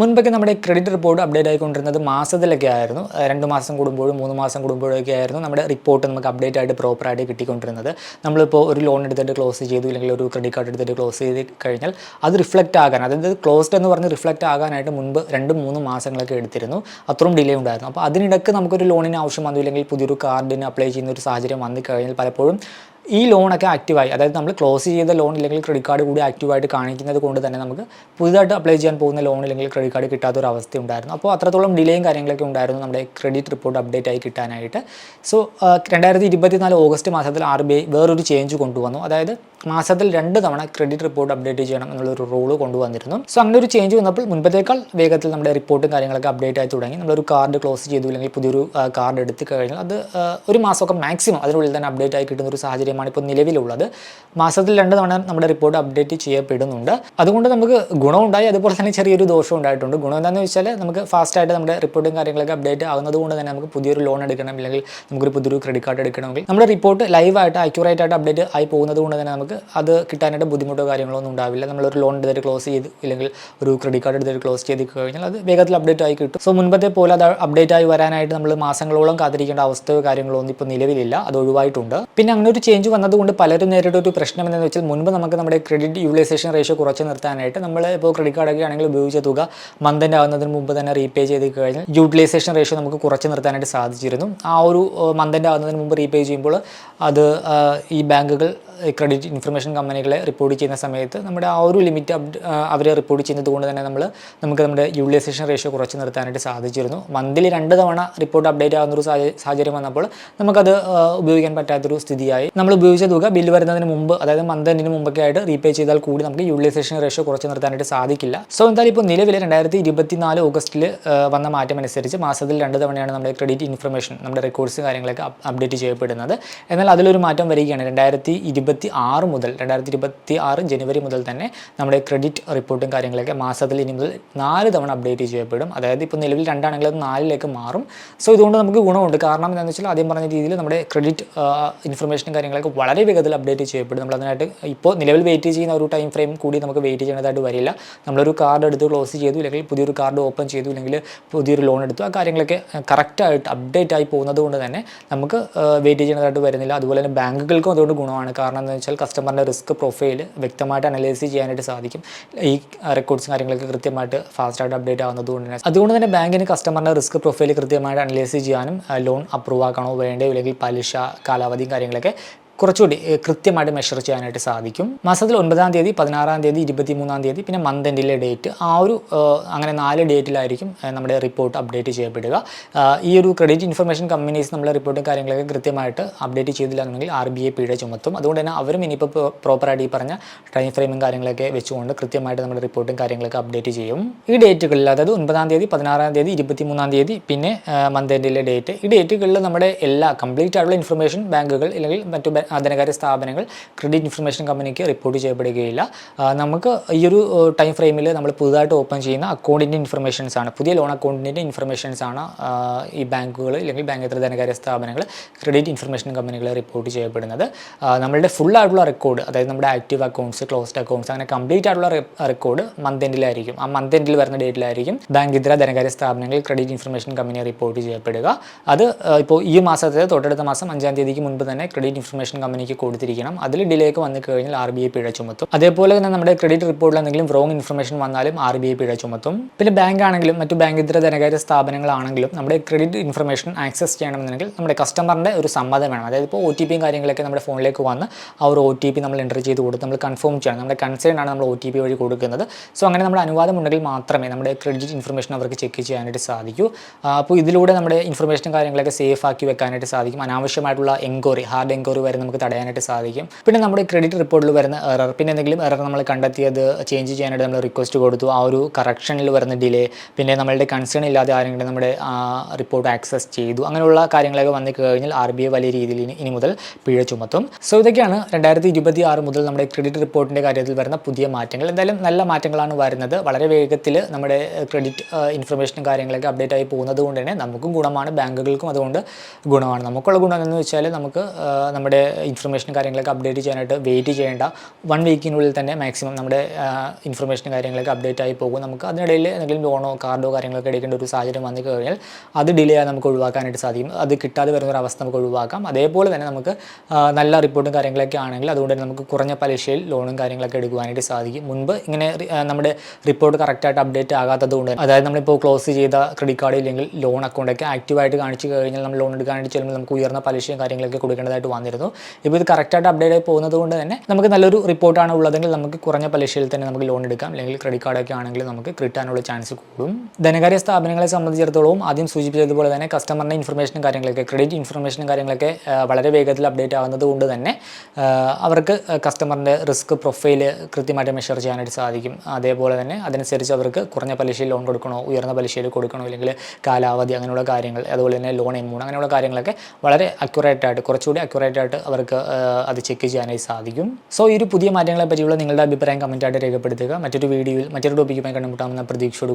മുൻപൊക്കെ നമ്മുടെ credit report update ആയിക്കൊണ്ടിരുന്നത് മാസത്തിലൊക്കെ ആയിരുന്നു. രണ്ട് മാസം കൂടുമ്പോഴും മൂന്ന് മാസം കൂടുമ്പോഴൊക്കെ ആയിരുന്നു നമ്മുടെ റിപ്പോർട്ട് നമുക്ക് അപ്ഡേറ്റ് ആയിട്ട് പ്രോപ്പറായിട്ട് കിട്ടിക്കൊണ്ടിരുന്നത്. നമ്മളിപ്പോൾ ഒരു ലോൺ എടുത്തിട്ട് ക്ലോസ് ചെയ്തു അല്ലെങ്കിൽ ഒരു ക്രെഡിറ്റ് കാർഡ് എടുത്തിട്ട് ക്ലോസ് ചെയ്ത് കഴിഞ്ഞാൽ അത് റിഫ്ലക്റ്റ് ആകാൻ അതായത് ക്ലോസ്ഡ് എന്ന് പറഞ്ഞ് റിഫ്ലക്റ്റ് ആകാനായിട്ട് മുൻപ് രണ്ടും മൂന്ന് മാസങ്ങളൊക്കെ എടുത്തിരുന്നു. അത്രയും ഡിലേ ഉണ്ടായിരുന്നു. അപ്പോൾ അതിനിടയ്ക്ക് നമുക്കൊരു ലോണിന് ആവശ്യം വന്നു ഇല്ലെങ്കിൽ പുതിയൊരു കാർഡിന് അപ്ലൈ ചെയ്യുന്ന ഒരു സാഹചര്യം വന്നു കഴിഞ്ഞാൽ പലപ്പോഴും ഈ ലോണൊക്കെ ആക്റ്റീവായി അതായത് നമ്മൾ ക്ലോസ് ചെയ്ത ലോൺ ഇല്ലെങ്കിൽ ക്രെഡിറ്റ് കാർഡ് കൂടി ആക്റ്റീവായിട്ട് കാണിക്കുന്നത് കൊണ്ട് തന്നെ നമുക്ക് പുതുതായിട്ട് അപ്ലൈ ചെയ്യാൻ പോകുന്ന ലോൺ ഇല്ലെങ്കിൽ ക്രെഡിറ്റ് കാർഡ് കിട്ടാത്ത ഒരു അവസ്ഥ ഉണ്ടായിരുന്നു. അപ്പോൾ അത്രത്തോളം ഡിലേയും കാര്യങ്ങളൊക്കെ ഉണ്ടായിരുന്നു നമ്മുടെ ക്രെഡിറ്റ് റിപ്പോർട്ട് അപ്ഡേറ്റ് ആയി കിട്ടാനായിട്ട്. സോ രണ്ടായിരത്തി ഇരുപത്തിനാല് ഓഗസ്റ്റ് മാസത്തിൽ ആർ ബി ഐ വേറൊരു ചേഞ്ച് കൊണ്ടുവന്നു. അതായത് മാസത്തിൽ രണ്ട് തവണ ക്രെഡിറ്റ് റിപ്പോർട്ട് അപ്ഡേറ്റ് ചെയ്യണം എന്നുള്ളൊരു റൂൾ കൊണ്ടുവന്നിരുന്നു. സോ അങ്ങനെ ഒരു ചേഞ്ച് വന്നപ്പോൾ മുൻപത്തേക്കാൾ വേഗത്തിൽ നമ്മുടെ റിപ്പോർട്ടും കാര്യങ്ങളൊക്കെ അപ്ഡേറ്റ് ആയി തുടങ്ങി. നമ്മളൊരു കാർഡ് ക്ലോസ് ചെയ്തു അല്ലെങ്കിൽ പുതിയൊരു കാർഡ് എടുത്ത് കഴിഞ്ഞാൽ അത് ഒരു മാസമൊക്കെ മാക്സിമം അതിനുള്ളിൽ തന്നെ അപ്ഡേറ്റ് ആയി കിട്ടുന്ന ഒരു സാഹചര്യമാണ് ഇപ്പോൾ നിലവിലുള്ളത്. മാസത്തിൽ രണ്ട് തവണ നമ്മുടെ റിപ്പോർട്ട് അപ്ഡേറ്റ് ചെയ്യപ്പെടുന്നുണ്ട്. അതുകൊണ്ട് നമുക്ക് ഗുണമുണ്ടായി. അതുപോലെ തന്നെ ചെറിയൊരു ദോഷം ഉണ്ടായിട്ടുണ്ട്. ഗുണം എന്താണെന്ന് വെച്ചാൽ നമുക്ക് ഫാസ്റ്റായിട്ട് നമ്മുടെ റിപ്പോർട്ടും കാര്യങ്ങളൊക്കെ അപ്ഡേറ്റ് ആകുന്നത് കൊണ്ട് തന്നെ നമുക്ക് പുതിയൊരു ലോൺ എടുക്കണം. അല്ലെങ്കിൽ നമുക്കൊരു പുതിയൊരു ക്രെഡിറ്റ് കാർഡ് എടുക്കണമെങ്കിൽ നമ്മുടെ റിപ്പോർട്ട് ലൈവായിട്ട് അക്യൂറേറ്റ് ആയിട്ട് അപ്ഡേറ്റ് ആയി പോകുന്നത് കൊണ്ട് തന്നെ നമുക്ക് അത് കിട്ടാനായിട്ട് ബുദ്ധിമുട്ടോ കാര്യങ്ങളോ ഒന്നും ഉണ്ടാവില്ല. നമ്മളൊരു ലോൺ എടുത്തിട്ട് ക്ലോസ് ചെയ്ത് ഇല്ലെങ്കിൽ ഒരു ക്രെഡിറ്റ് കാർഡ് എടുത്തിട്ട് ക്ലോസ് ചെയ്ത് കഴിഞ്ഞാൽ അത് വേഗത്തിൽ അപ്ഡേറ്റ് ആയി കിട്ടും. സോ മുൻപത്തെ പോലെ അത് അപ്ഡേറ്റ് ആയി വരാനായിട്ട് നമ്മൾ മാസങ്ങളോളം കാത്തിരിക്കേണ്ട അവസ്ഥയോ കാര്യങ്ങളോ ഒന്നും ഇപ്പോൾ നിലവിലില്ല. അത് ഒഴിവായിട്ടുണ്ട്. പിന്നെ അങ്ങനെ ഒരു ചേഞ്ച് വന്നതുകൊണ്ട് പലരും നേരിട്ട ഒരു പ്രശ്നം എന്താണെന്ന് വെച്ചാൽ മുൻപ് നമുക്ക് നമ്മുടെ ക്രെഡിറ്റ് യൂട്ടിലൈസേഷൻ റേഷ്യോ കുറച്ച് നിർത്താനായിട്ട് നമ്മൾ ഇപ്പോൾ ക്രെഡിറ്റ് കാർഡൊക്കെ ആണെങ്കിൽ ഉപയോഗിച്ച തുക മന്തിന്റെ ആകുന്നതിന് മുമ്പ് തന്നെ റീപേ ചെയ്ത് കഴിഞ്ഞാൽ യൂട്ടിലൈസേഷൻ റേഷ്യോ നമുക്ക് കുറച്ച് നിർത്താനായിട്ട് സാധിച്ചിരുന്നു. ആ ഒരു മന്തിന്റെ ആകുന്നതിന് മുമ്പ് റീപേ ചെയ്യുമ്പോൾ അത് ഈ ബാങ്കുകൾ ക്രെഡിറ്റ് ഇൻഫർമേഷൻ കമ്പനികളെ റിപ്പോർട്ട് ചെയ്യുന്ന സമയത്ത് നമ്മുടെ ആ ഒരു ലിമിറ്റ് അവർ റിപ്പോർട്ട് ചെയ്യുന്നത് കൊണ്ട് തന്നെ നമ്മൾ നമുക്ക് നമ്മുടെ യൂട്ടിലൈസേഷൻ റേഷ്യോ കുറച്ച് നിർത്താനായിട്ട് സാധിച്ചിരുന്നു. മന്ത്ലി രണ്ട് തവണ റിപ്പോർട്ട് അപ്ഡേറ്റ് ആകുന്ന ഒരു സാഹചര്യം വന്നപ്പോൾ നമുക്കത് ഉപയോഗിക്കാൻ പറ്റാത്തൊരു സ്ഥിതിയായി. നമ്മൾ ഉപയോഗിച്ച തുക ബില്ല് വരുന്നതിന് മുമ്പ് അതായത് മന്ത് എൻഡിന് മുമ്പൊക്കെ ആയിട്ട് റീപേ ചെയ്താൽ കൂടി നമുക്ക് യൂട്ടിലൈസേഷൻ റേഷ്യോ കുറച്ച് നിർത്താനായിട്ട് സാധിക്കില്ല. സോ എന്തായാലും ഇപ്പോൾ നിലവിൽ രണ്ടായിരത്തി ഇരുപത്തിനാല് ഓഗസ്റ്റിൽ വന്ന മാറ്റം അനുസരിച്ച് മാസത്തിൽ രണ്ട് തവണയാണ് നമ്മുടെ ക്രെഡിറ്റ് ഇൻഫർമേഷൻ നമ്മുടെ റെക്കോർഡ്സ് കാര്യങ്ങളൊക്കെ അപ്ഡേറ്റ് ചെയ്യപ്പെടുന്നത്. എന്നാൽ അതിലൊരു മാറ്റം വരികയാണ്. രണ്ടായിരത്തി ഇരുപത്തി ആറ് മുതൽ രണ്ടായിരത്തി ഇരുപത്തി ആറ് ജനുവരി മുതൽ തന്നെ നമ്മുടെ ക്രെഡിറ്റ് റിപ്പോർട്ടും കാര്യങ്ങളൊക്കെ മാസത്തിൽ ഇനി മുതൽ നാല് തവണ അപ്ഡേറ്റ് ചെയ്യപ്പെടും. അതായത് ഇപ്പോൾ നിലവിൽ രണ്ടാണെങ്കിൽ അത് നാലിലേക്ക് മാറും. സോ ഇതുകൊണ്ട് നമുക്ക് ഗുണമുണ്ട്. കാരണം എന്താണെന്ന് വെച്ചാൽ ആദ്യം പറഞ്ഞ രീതിയിൽ നമ്മുടെ ക്രെഡിറ്റ് ഇൻഫർമേഷനും കാര്യങ്ങളൊക്കെ വളരെ വേഗത്തിൽ അപ്ഡേറ്റ് ചെയ്യപ്പെടും. നമ്മൾ അതിനായിട്ട് ഇപ്പോൾ നിലവിൽ വെയിറ്റ് ചെയ്യുന്ന ഒരു ടൈം ഫ്രെയിം കൂടി നമുക്ക് വെയിറ്റ് ചെയ്യേണ്ടതായിട്ട് വരില്ല. നമ്മളൊരു കാർഡ് എടുത്ത് ക്ലോസ് ചെയ്തു അല്ലെങ്കിൽ പുതിയൊരു കാർഡ് ഓപ്പൺ ചെയ്തു അല്ലെങ്കിൽ പുതിയൊരു ലോൺ എടുത്തു ആ കാര്യങ്ങളൊക്കെ കറക്റ്റായിട്ട് അപ്ഡേറ്റ് ആയി പോകുന്നത് കൊണ്ട് തന്നെ നമുക്ക് വെയിറ്റ് ചെയ്യേണ്ടതായിട്ട് വരുന്നില്ല. അതുപോലെ തന്നെ ബാങ്കുകൾക്കും അതുകൊണ്ട് ഗുണമാണ്. കാരണം എന്താണെന്ന് വെച്ചാൽ കസ്റ്റമറിന്റെ റിസ്ക് പ്രൊഫൈൽ വ്യക്തമായിട്ട് അനലൈസ് ചെയ്യാനായിട്ട് സാധിക്കും. ഈ റെക്കോർഡ്സും കാര്യങ്ങളൊക്കെ കൃത്യമായിട്ട് ഫാസ്റ്റായിട്ട് അപ്ഡേറ്റ് ആവുന്നതുകൊണ്ട് തന്നെ. അതുകൊണ്ട് തന്നെ ബാങ്കിന് കസ്റ്റമറിന്റെ റിസ്ക് പ്രൊഫൈൽ കൃത്യമായിട്ട് അനലൈസ് ചെയ്യാനും ലോൺ അപ്രൂവ് ആക്കണോ വേണ്ടോ അല്ലെങ്കിൽ പലിശ കാലാവധിയും കാര്യങ്ങളൊക്കെ കുറച്ചുകൂടി കൃത്യമായിട്ട് മെഷർ ചെയ്യാനായിട്ട് സാധിക്കും. മാസത്തിൽ ഒൻപതാം തീയതി പതിനാറാം തീയതി ഇരുപത്തി മൂന്നാം തീയതി പിന്നെ മന്ത് എൻഡിലെ ഡേറ്റ് ആ ഒരു അങ്ങനെ നാല് ഡേറ്റിലായിരിക്കും നമ്മുടെ റിപ്പോർട്ട് അപ്ഡേറ്റ് ചെയ്യപ്പെടുക. ഈ ഒരു ക്രെഡിറ്റ് ഇൻഫർമേഷൻ കമ്പനീസ് നമ്മളെ റിപ്പോർട്ടും കാര്യങ്ങളൊക്കെ കൃത്യമായിട്ട് അപ്ഡേറ്റ് ചെയ്തില്ല എന്നുണ്ടെങ്കിൽ ആർ ബി ഐ പിഴ ചുമത്തും. അതുകൊണ്ട് തന്നെ അവരും ഇനിയിപ്പോൾ പ്രോപ്പറായിട്ട് ഈ പറഞ്ഞ ടൈം ഫ്രെയിമും കാര്യങ്ങളൊക്കെ വെച്ചുകൊണ്ട് കൃത്യമായിട്ട് നമ്മുടെ റിപ്പോർട്ടും കാര്യങ്ങളൊക്കെ അപ്ഡേറ്റ് ചെയ്യും. ഈ ഡേറ്റുകളിൽ അതായത് ഒൻപതാം തീയതി പതിനാറാം തീയതി ഇരുപത്തി മൂന്നാം തീയതി പിന്നെ മന്ത് എൻഡിലെ ഡേറ്റ് ഈ ഡേറ്റുകളിൽ നമ്മുടെ എല്ലാ കംപ്ലീറ്റ് ആയിട്ടുള്ള ഇൻഫർമേഷൻ ബാങ്കുകൾ അല്ലെങ്കിൽ മറ്റു ധനകാര്യ സ്ഥാപനങ്ങൾ ക്രെഡിറ്റ് ഇൻഫർമേഷൻ കമ്പനിക്ക് റിപ്പോർട്ട് ചെയ്യപ്പെടുകയില്ല. നമുക്ക് ഈ ഒരു ടൈം ഫ്രെയിമിൽ നമ്മൾ പുതുതായിട്ട് ഓപ്പൺ ചെയ്യുന്ന അക്കൗണ്ടിന്റെ ഇൻഫർമേഷൻസ് ആണ്. പുതിയ ലോൺ അക്കൗണ്ടിന്റെ ഇൻഫർമേഷൻസ് ആണ് ഈ ബാങ്കുകൾ അല്ലെങ്കിൽ ബാങ്കേതര ധനകാര്യ സ്ഥാപനങ്ങൾ ക്രെഡിറ്റ് ഇൻഫർമേഷൻ കമ്പനികൾ റിപ്പോർട്ട് ചെയ്യപ്പെടുന്നത്. നമ്മളുടെ ഫുൾ ആയിട്ടുള്ള റെക്കോർഡ് അതായത് നമ്മുടെ ആക്റ്റീവ് അക്കൗണ്ട്സ് ക്ലോസ്ഡ് അക്കൗണ്ട്സ് അങ്ങനെ കംപ്ലീറ്റ് ആയിട്ടുള്ള റെക്കോർഡ് മന്ത് എൻഡിലായിരിക്കും ആ മന്ത് എൻഡിൽ വരുന്ന ഡേറ്റിലായിരിക്കും ബാങ്ക് ഇതര ധനകാര്യ സ്ഥാപനങ്ങൾ ക്രെഡിറ്റ് ഇൻഫർമേഷൻ കമ്പനി റിപ്പോർട്ട് ചെയ്യപ്പെടുക. അത് ഇപ്പോൾ ഈ മാസത്തെ തൊട്ടടുത്ത മാസം അഞ്ചാം തീയതിക്ക് മുൻപ് തന്നെ ക്രെഡിറ്റ് ഇൻഫർമേഷൻ കമ്പനിക്ക് കൊടുത്തിരിക്കണം. അതിൽ ഡിലേക്ക് വന്നു കഴിഞ്ഞാൽ ആർ ബി ഐ പിഴ ചുമത്തും. അതേപോലെ തന്നെ നമ്മുടെ ക്രെഡിറ്റ് റിപ്പോർട്ടിൽ എന്തെങ്കിലും റോങ് ഇൻഫർമേഷൻ വന്നാലും ആർ ബി ഐ പിഴ ചുമത്തും. പിന്നെ ബാങ്ക് ആണെങ്കിലും മറ്റു ബാങ്ക് ഇതര ധനകാര്യ സ്ഥാപനങ്ങളാണെങ്കിലും നമ്മുടെ ക്രെഡിറ്റ് ഇൻഫർമേഷൻ ആക്സസ് ചെയ്യണമെന്നുണ്ടെങ്കിൽ നമ്മുടെ കസ്റ്റമറിന്റെ ഒരു സമ്മതം വേണം. അതായത് ഇപ്പോൾ ഒ ടി പിയും കാര്യങ്ങളൊക്കെ നമ്മുടെ ഫോണിലേക്ക് വന്ന് ആ ഒരു ഒ ടി പി നമ്മൾ എന്റർ ചെയ്ത് കൊടുത്ത് നമ്മൾ കൺഫേം ചെയ്യണം. നമ്മുടെ കൺസേൺ ആണ് നമ്മൾ ഒ ടി പി വഴി കൊടുക്കുന്നത്. സോ അങ്ങനെ നമ്മുടെ അനുവാദം ഉണ്ടെങ്കിൽ മാത്രമേ നമ്മുടെ ക്രെഡിറ്റ് ഇൻഫർമേഷൻ അവർക്ക് ചെക്ക് ചെയ്യാനായിട്ട് സാധിക്കൂ. അപ്പോൾ ഇതിലൂടെ നമ്മുടെ ഇൻഫർമേഷൻ കാര്യങ്ങളൊക്കെ സേഫ് ആക്കി വെക്കാനായിട്ട് സാധിക്കും. അനാവശ്യമായിട്ടുള്ള എൻക്വയറി ഹാർഡ് എൻക്വയറി വരെ നമുക്ക് തടയാനായിട്ട് സാധിക്കും. പിന്നെ നമ്മുടെ ക്രെഡിറ്റ് റിപ്പോർട്ടിൽ വരുന്ന എറർ പിന്നെ എന്തെങ്കിലും എറർ നമ്മൾ കണ്ടെത്തിയത് ചേഞ്ച് ചെയ്യാനായിട്ട് നമ്മൾ റിക്വസ്റ്റ് കൊടുത്തു ആ ഒരു കറക്ഷനിൽ വരുന്ന ഡിലേ പിന്നെ നമ്മളുടെ കൺസേൺ ഇല്ലാതെ ആരെങ്കിലും നമ്മുടെ റിപ്പോർട്ട് ആക്സസ് ചെയ്തു അങ്ങനെയുള്ള കാര്യങ്ങളൊക്കെ വന്നു കഴിഞ്ഞാൽ ആർ ബി ഐ വലിയ രീതിയിൽ ഇനി മുതൽ പിഴ ചുമത്തും. സോ ഇതൊക്കെയാണ് രണ്ടായിരത്തി ഇരുപത്തി ആറ് മുതൽ നമ്മുടെ ക്രെഡിറ്റ് റിപ്പോർട്ടിന്റെ കാര്യത്തിൽ വരുന്ന പുതിയ മാറ്റങ്ങൾ. എന്തായാലും നല്ല മാറ്റങ്ങളാണ് വരുന്നത്. വളരെ വേഗത്തിൽ നമ്മുടെ ക്രെഡിറ്റ് ഇൻഫർമേഷനും കാര്യങ്ങളൊക്കെ അപ്ഡേറ്റ് ആയി പോകുന്നത് കൊണ്ട് തന്നെ നമുക്കും ഗുണമാണ് ബാങ്കുകൾക്കും അതുകൊണ്ട് ഗുണമാണ്. നമുക്കുള്ള ഗുണം എന്ന് വെച്ചാൽ നമുക്ക് നമ്മുടെ ഇൻഫർമേഷൻ കാര്യങ്ങളൊക്കെ അപ്ഡേറ്റ് ചെയ്യാനായിട്ട് വെയിറ്റ് ചെയ്യേണ്ട. വൺ വീക്കിനുള്ളിൽ തന്നെ മാക്സിമം നമ്മുടെ ഇൻഫർമേഷൻ കാര്യങ്ങളൊക്കെ അപ്ഡേറ്റ് ആയി പോകും. നമുക്ക് അതിനിടയിൽ എന്തെങ്കിലും ലോണോ കാർഡോ കാര്യങ്ങളൊക്കെ എടുക്കേണ്ട ഒരു സാഹചര്യം വന്നു കഴിഞ്ഞാൽ അത് ഡിലേ ആയി നമുക്ക് ഒഴിവാക്കാനായിട്ട് സാധിക്കും. അത് കിട്ടാതെ വരുന്ന ഒരു അവസ്ഥ നമുക്ക് ഒഴിവാക്കാം. അതേപോലെ തന്നെ നമുക്ക് നല്ല റിപ്പോർട്ടും കാര്യങ്ങളൊക്കെ ആണെങ്കിൽ അതുകൊണ്ട് തന്നെ നമുക്ക് കുറഞ്ഞ പലിശയിൽ ലോണും കാര്യങ്ങളൊക്കെ എടുക്കുവാനായിട്ട് സാധിക്കും. മുൻപ് ഇങ്ങനെ നമ്മുടെ റിപ്പോർട്ട് കറക്റ്റായിട്ട് അപ്ഡേറ്റ് ആകാത്തത് കൊണ്ട് അതായത് നമ്മളിപ്പോൾ ക്ലോസ് ചെയ്ത ക്രെഡിറ്റ് കാർഡ് ഇല്ലെങ്കിൽ ലോൺ അക്കൗണ്ടൊക്കെ ആക്റ്റീവായിട്ട് കാണിച്ചു കഴിഞ്ഞാൽ നമ്മൾ ലോൺ എടുക്കാനായിട്ട് ചെല്ലുമ്പോൾ നമുക്ക് ഉയർന്ന പലിശയും കാര്യങ്ങളൊക്കെ കൊടുക്കേണ്ടതായിട്ട് വന്നിരുന്നു. ഇപ്പോൾ ഇത് കറക്റ്റായിട്ട് അപ്ഡേറ്റ് ആയി പോകുന്നത് കൊണ്ട് തന്നെ നമുക്ക് നല്ലൊരു റിപ്പോർട്ടാണ് ഉള്ളതെങ്കിൽ നമുക്ക് കുറഞ്ഞ പലിശയിൽ തന്നെ നമുക്ക് ലോൺ എടുക്കാം. അല്ലെങ്കിൽ ക്രെഡിറ്റ് കാർഡൊക്കെ ആണെങ്കിൽ നമുക്ക് കിട്ടാനുള്ള ചാൻസ് കൂടും. ധനകാര്യ സ്ഥാപനങ്ങളെ സംബന്ധിച്ചിടത്തോളം ആദ്യം സൂചിപ്പിച്ചതുപോലെ തന്നെ കസ്റ്റമറിന്റെ ഇൻഫർമേഷനും കാര്യങ്ങളൊക്കെ ക്രെഡിറ്റ് ഇൻഫർമേഷനും കാര്യങ്ങളൊക്കെ വളരെ വേഗത്തിൽ അപ്ഡേറ്റ് ആകുന്നത് കൊണ്ട് തന്നെ അവർക്ക് കസ്റ്റമറിന്റെ റിസ്ക് പ്രൊഫൈൽ കൃത്യമായിട്ട് മെഷർ ചെയ്യാനായിട്ട് സാധിക്കും. അതേപോലെ തന്നെ അതനുസരിച്ച് അവർക്ക് കുറഞ്ഞ പലിശയിൽ ലോൺ കൊടുക്കണോ ഉയർന്ന പലിശയിൽ കൊടുക്കണോ അല്ലെങ്കിൽ കാലാവധി അങ്ങനെയുള്ള കാര്യങ്ങൾ അതുപോലെ തന്നെ ലോൺ എമൗണ്ട് അങ്ങനെയുള്ള കാര്യങ്ങളൊക്കെ വളരെ അക്യുറേറ്റ് ആയിട്ട് കുറച്ചുകൂടി അക്യുറേറ്റ് ആയിട്ട് അവർക്ക് അത് ചെക്ക് ചെയ്യാനായി സാധിക്കും. സോ ഈ ഒരു പുതിയ മാറ്റങ്ങളെ പറ്റിയുള്ള നിങ്ങളുടെ അഭിപ്രായം കമന്റായിട്ട് രേഖപ്പെടുത്തുക. മറ്റൊരു വീഡിയോയിൽ മറ്റൊരു ടോപ്പിക്കുമായി കണ്ടുമുട്ടാമെന്ന പ്രതീക്ഷയോട്